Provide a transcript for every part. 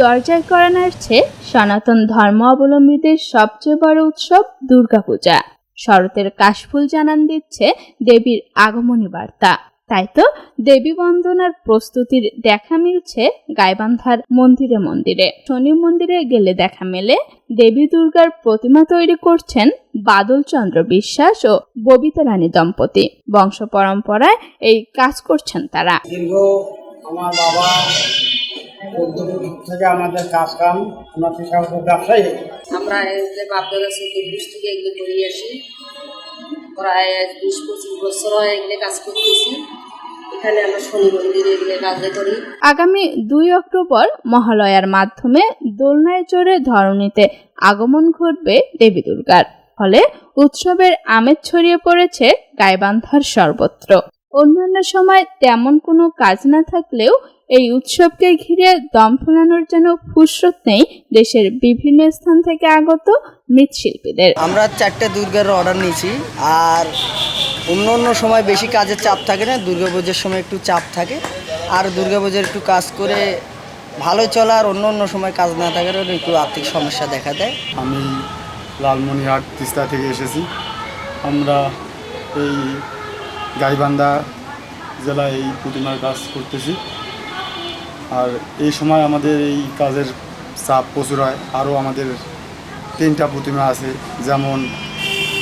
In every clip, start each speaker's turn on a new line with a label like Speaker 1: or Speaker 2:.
Speaker 1: দরজায় করানো আসছে সনাতন ধর্ম অবলম্বীদের সবচেয়ে বড় উৎসব দুর্গাপূজা। শরতের কাশফুল জানান দিচ্ছে দেবীর আগমনী বার্তা। তাই তো দেবী বন্দনার প্রস্তুতির দেখা মিলছে গাইবান্ধার মন্দিরে মন্দিরে। শনি মন্দিরে গেলে দেখা মেলে দেবী দুর্গার প্রতিমা তৈরি করছেন বাদল চন্দ্র বিশ্বাস ও ববিতা রানী দম্পতি। বংশ পরম্পরায় এই কাজ করছেন তারা।
Speaker 2: দীর্ঘ আমার বাবা থেকে আমাদের কাজ কাম আমরা ব্যবসায়ী।
Speaker 3: আমরা এই যে বাপদাদা চতুর্দশ থেকে এগুলো করে আসি। প্রায় বিশ পঁচিশ বছর হয় এগুলো কাজ করতেছি।
Speaker 1: আগামী দুই অক্টোবর মহালয়ার মাধ্যমে দোলনায় চড়ে ধরণীতে আগমন ঘটবে দেবী দুর্গার। ফলে উৎসবের আমেজ ছড়িয়ে পড়েছে গাইবান্ধার সর্বত্র। অন্যান্য সময় তেমন কোনো কাজ না থাকলেও এই উৎসবকে ঘিরে দম ফেলানোর যেন ফুসরত নেই দেশের বিভিন্ন স্থান থেকে আগত মৃৎশিল্পীদের।
Speaker 4: আমরা চারটে দুর্গার অর্ডার নিয়েছি আর অন্য অন্য সময় বেশি কাজের চাপ থাকে না দুর্গাপুজোর সময় একটু চাপ থাকে। আর দুর্গাপুজোর একটু কাজ করে ভালো চলা আর অন্য অন্য সময় কাজ না থাকার একটু আর্থিক সমস্যা দেখা দেয়।
Speaker 5: আমি লালমনিরহাট তিস্তা থেকে এসেছি। আমরা এই গাইবান্ধা জেলায় এই প্রতিমার কাজ করতেছি। আর এই সময় আমাদের এই কাজের চাপ প্রচুর হয়। আরও আমাদের তিনটা প্রতিমা আছে যেমন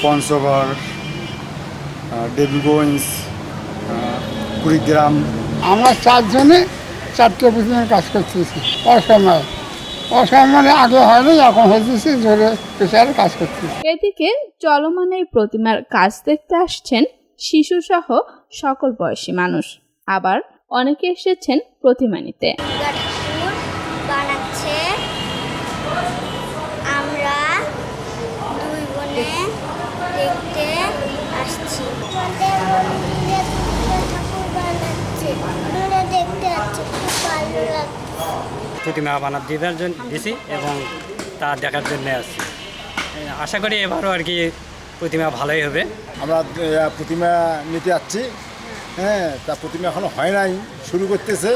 Speaker 5: পঞ্চগড় দেবীগঞ্জ কুড়িগ্রাম।
Speaker 6: আমরা চারজনে চারটে প্রতিদিন কাজ করতেছি। অসময়। মানে আগে হয়নি এখন হতেছি জোরে প্রেশারে কাজ করতেছি।
Speaker 1: এদিকে চলমান এই প্রতিমার কাজ দেখতে আসছেন শিশুসহ সকল বয়সী মানুষ। আবার অনেকে এসেছেন প্রতিমা নিতে
Speaker 7: বানাচ্ছে। আমরা দুই বোনে দেখতে আসছি। ঠাকুর বানাচ্ছে দূরে দেখতে আসছি খুব ভালো লাগছে
Speaker 8: প্রতিমা বানাত দিবার জন্য দিছি এবং তা দেখার জন্য আসছি। আশা করি এবারও আর কি প্রতিমা ভালোই হবে।
Speaker 9: আমরা প্রতিমা নিতে যাচ্ছি। হ্যাঁ তা প্রতিমা এখনও হয় নাই শুরু করতেছে।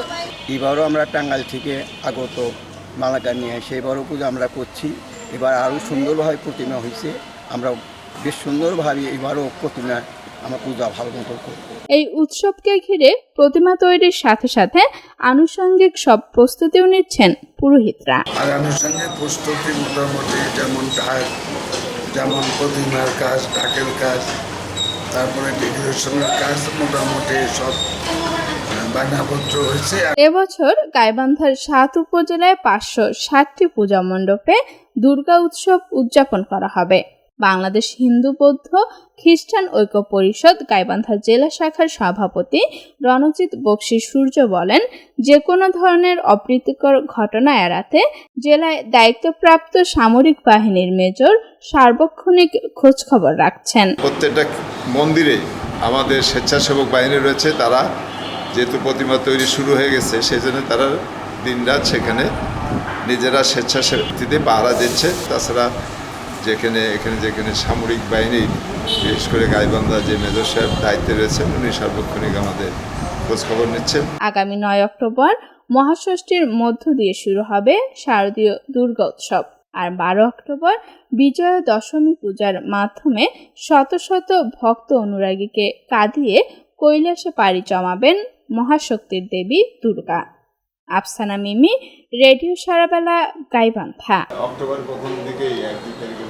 Speaker 10: এবারও আমরা টাঙ্গাইল থেকে আগত মালাকা নিয়ে সেইবারও পুজো আমরা করছি। এবার আরও সুন্দরভাবে প্রতিমা হয়েছে। আমরা বেশ সুন্দরভাবে এবারও প্রতিমা আমরা পূজা ভালো মতো করব।
Speaker 1: এই উৎসবকে ঘিরে প্রতিমা তৈরির সাথে সাথে আনুষঙ্গিক সব প্রস্তুতিও নিচ্ছেন পুরোহিতরা।
Speaker 11: আর আনুষঙ্গিক প্রস্তুতি মোটামুটি যেমন ঢাক যেমন প্রতিমার কাজ, ঢাকের কাজ, তারপরে ডেকোরেশনের কাজ মোটামুটি সব
Speaker 1: এবছর গাইবান্ধার সাত উপজেলায় পাঁচশো ষাটটি পূজা মণ্ডপে দুর্গা উৎসব উদযাপন করা হবে। বাংলাদেশ হিন্দু বৌদ্ধ খ্রিস্টান ঐক্য পরিষদ গাইবান্ধা জেলা শাখার সভাপতি রণজিৎ বক্সি সূর্য বলেন যে কোনো ধরনের অপ্রীতিকর ঘটনা এড়াতে জেলায় দায়িত্বপ্রাপ্ত সামরিক বাহিনীর মেজর সার্বক্ষণিক খোঁজখবর রাখছেন।
Speaker 11: প্রত্যেকটা মন্দিরে আমাদের স্বেচ্ছাসেবক বাহিনী রয়েছে তারা যেহেতু প্রতিমা তৈরি শুরু হয়ে গেছে সেই জন্য তারা দিনরাত সেখানে নিজেরা স্বেচ্ছাসেবীতে পাহারা দিচ্ছে। তাছাড়া যেখানে এখানে যেখানে সামরিক বাহিনী বিশেষ করে গাইবান্ধা যে মেজর সাহেব দায়িত্বে রয়েছেন উনি সার্বক্ষণিক আমাদের খোঁজখবর নিচ্ছেন।
Speaker 1: আগামী নয় অক্টোবর মহাষষ্ঠীর মধ্য দিয়ে শুরু হবে শারদীয় দুর্গা উৎসব আর বারো অক্টোবর বিজয়া দশমী পূজার মাধ্যমে শত শত ভক্ত অনুরাগীকে কাঁদিয়ে কৈলাসে পাড়ি জমাবেন মহাশক্তির দেবী দুর্গা। আফসানা মিমি, রেডিও সারাবেলা, গাইবান্ধা।
Speaker 11: অক্টোবর প্রথম দিকেই এক দুই